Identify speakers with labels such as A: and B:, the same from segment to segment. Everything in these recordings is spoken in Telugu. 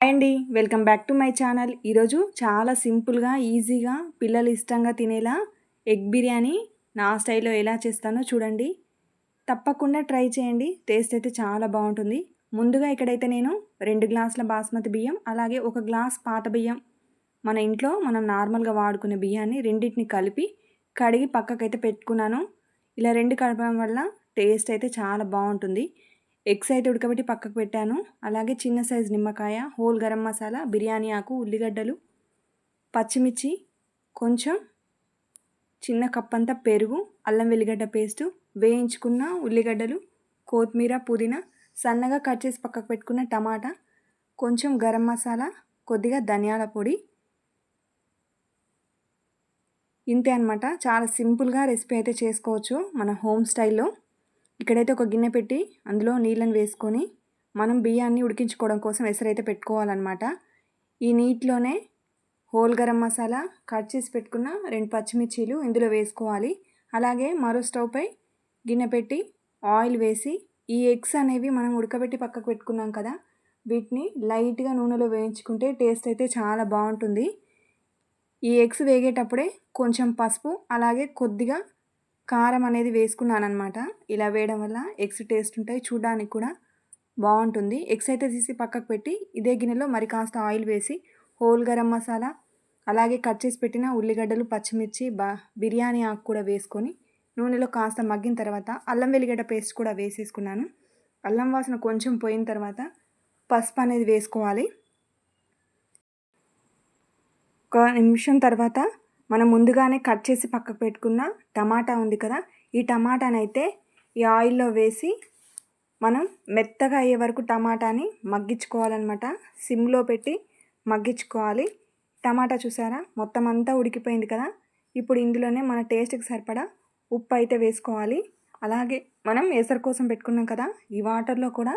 A: అండి. Welcome back to my channel. ఈరోజు చాలా సింపుల్గా ఈజీగా పిల్లలు ఇష్టంగా తినేలా ఎగ్ బిర్యానీ నా స్టైల్లో ఎలా చేస్తానో చూడండి. తప్పకుండా ట్రై చేయండి. టేస్ట్ అయితే చాలా బాగుంటుంది. ముందుగా ఇక్కడైతే నేను రెండు గ్లాసుల బాస్మతి బియ్యం అలాగే ఒక గ్లాస్ పాత బియ్యం. మన ఇంట్లో మనం నార్మల్గా వాడుకునే బియ్యాన్ని రెండింటిని కలిపి కడిగి పక్కకైతే పెట్టుకున్నాను. ఇలా రెండు కలపడం వల్ల టేస్ట్ అయితే చాలా బాగుంటుంది. ఎగ్స్ అయితే ఉడకబెట్టి పక్కకు పెట్టాను. అలాగే చిన్న సైజు నిమ్మకాయ హోల్ గరం మసాలా బిర్యానీ ఆకు ఉల్లిగడ్డలు పచ్చిమిర్చి కొంచెం చిన్న కప్ అంతా పెరుగు అల్లం వెల్లిగడ్డ పేస్టు వేయించుకున్న ఉల్లిగడ్డలు కొత్తిమీర పుదీనా సన్నగా కట్ చేసి పక్కకు పెట్టుకున్న టమాటా కొంచెం గరం మసాలా కొద్దిగా ధనియాల పొడి. ఇంతే అనమాట చాలా సింపుల్గా రెసిపీ అయితే చేసుకోవచ్చు మన హోమ్ స్టైల్లో. ఇక్కడైతే ఒక గిన్నె పెట్టి అందులో నీళ్ళని వేసుకొని మనం బియ్యాన్ని ఉడికించుకోవడం కోసం ఎసరైతే పెట్టుకోవాలన్నమాట. ఈ నీటిలోనే హోల్ గరం మసాలా కట్ చేసి పెట్టుకున్న రెండు పచ్చిమిర్చీలు ఇందులో వేసుకోవాలి. అలాగే మరో స్టవ్ పై గిన్నె పెట్టి ఆయిల్ వేసి ఈ ఎగ్స్ అనేవి మనం ఉడకబెట్టి పక్కకు పెట్టుకున్నాం కదా వీటిని లైట్గా నూనెలో వేయించుకుంటే టేస్ట్ అయితే చాలా బాగుంటుంది. ఈ ఎగ్స్ వేగేటప్పుడే కొంచెం పసుపు అలాగే కొద్దిగా కారం అనేది వేసుకున్నాను అనమాట ఇలా వేయడం వల్ల ఎగ్స్ టేస్ట్ ఉంటాయి. చూడడానికి కూడా బాగుంటుంది. ఎగ్స్ అయితే తీసి పక్కకు పెట్టి ఇదే గిన్నెలో మరి కాస్త ఆయిల్ వేసి హోల్ గరం మసాలా అలాగే కట్ చేసి పెట్టిన ఉల్లిగడ్డలు పచ్చిమిర్చి బా బిర్యానీ ఆకు కూడా వేసుకొని నూనెలో కాస్త మగ్గిన తర్వాత అల్లం వెల్లిగడ్డ పేస్ట్ కూడా వేసేసుకున్నాను. అల్లం వాసన కొంచెం పోయిన తర్వాత పసుపు అనేది వేసుకోవాలి. ఒక నిమిషం తర్వాత మనం ముందుగానే కట్ చేసి పక్కకు పెట్టుకున్న టమాటా ఉంది కదా ఈ టమాటానైతే ఈ ఆయిల్లో వేసి మనం మెత్తగా అయ్యే వరకు టమాటాని మగ్గించుకోవాలన్నమాట. సిమ్లో పెట్టి మగ్గించుకోవాలి. టమాటా చూసారా? మొత్తం అంతా ఉడికిపోయింది కదా. ఇప్పుడు ఇందులోనే మన టేస్ట్కి సరిపడా ఉప్పు అయితే వేసుకోవాలి. అలాగే మనం ఎసరు కోసం పెట్టుకున్నాం కదా ఈ వాటర్లో కూడా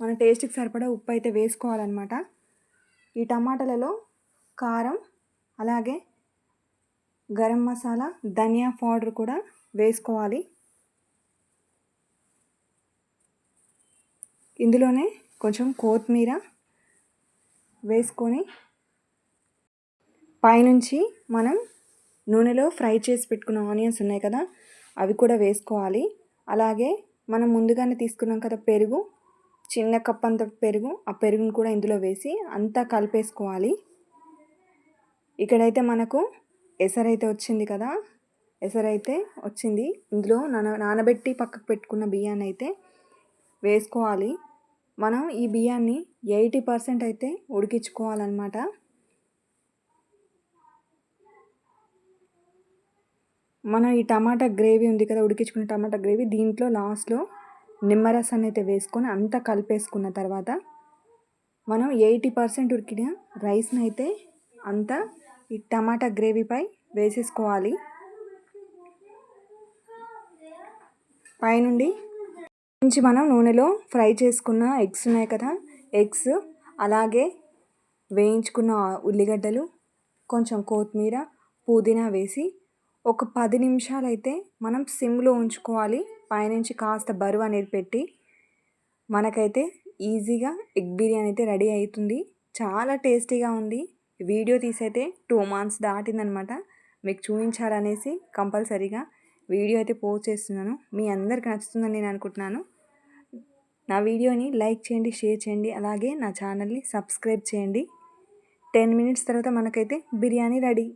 A: మన టేస్ట్కి సరిపడా ఉప్పు అయితే వేసుకోవాలన్నమాట. ఈ టమాటాలలో కారం అలాగే గరం మసాలా ధనియా పౌడర్ కూడా వేసుకోవాలి. ఇందులోనే కొంచెం కొత్తిమీర వేసుకొని పైనుంచి మనం నూనెలో ఫ్రై చేసి పెట్టుకున్న ఆనియన్స్ ఉన్నాయి కదా అవి కూడా వేసుకోవాలి. అలాగే మనం ముందుగానే తీసుకున్నాం కదా పెరుగు చిన్న కప్ అంత పెరుగు ఆ పెరుగును కూడా ఇందులో వేసి అంతా కలిపేసుకోవాలి. ఇక్కడైతే మనకు ఎసరైతే వచ్చింది కదా ఎసరైతే వచ్చింది ఇందులో నాన నానబెట్టి పక్కకు పెట్టుకున్న బియ్యాన్ని అయితే వేసుకోవాలి. మనం ఈ బియ్యాన్ని ఎయిటీ పర్సెంట్ అయితే ఉడికించుకోవాలన్నమాట. మనం ఈ టమాటా గ్రేవీ ఉంది కదా ఉడికించుకున్న టమాటా గ్రేవీ దీంట్లో లాస్ట్లో నిమ్మరసాన్ని అయితే వేసుకొని అంతా కలిపేసుకున్న తర్వాత మనం ఎయిటీ పర్సెంట్ ఉడికిన రైస్ని అయితే అంతా ఈ టమాటా గ్రేవీపై వేసేసుకోవాలి. పైనుండి నుంచి మనం నూనెలో ఫ్రై చేసుకున్న ఎగ్స్ ఉన్నాయి కదా ఎగ్స్ అలాగే వేయించుకున్న ఉల్లిగడ్డలు కొంచెం కొత్తిమీర పుదీనా వేసి ఒక పది నిమిషాలు అయితే మనం సిమ్లో ఉంచుకోవాలి. పైనుంచి కాస్త బరువు అనేది పెట్టి మనకైతే ఈజీగా ఎగ్ బిర్యానీ అయితే రెడీ అవుతుంది. చాలా టేస్టీగా ఉంది. వీడియో తీసైతే టూ మంత్స్ దాటిందనమాట. మీకు చూపించాలనేసి కంపల్సరీగా వీడియో అయితే పోస్ట్ చేస్తున్నాను. మీ అందరికి నచ్చుతుందని నేను అనుకుంటున్నాను. నా వీడియోని లైక్ చేయండి షేర్ చేయండి అలాగే నా ఛానల్ని సబ్స్క్రైబ్ చేయండి. టెన్ మినిట్స్ తర్వాత మనకైతే బిర్యానీ రెడీ.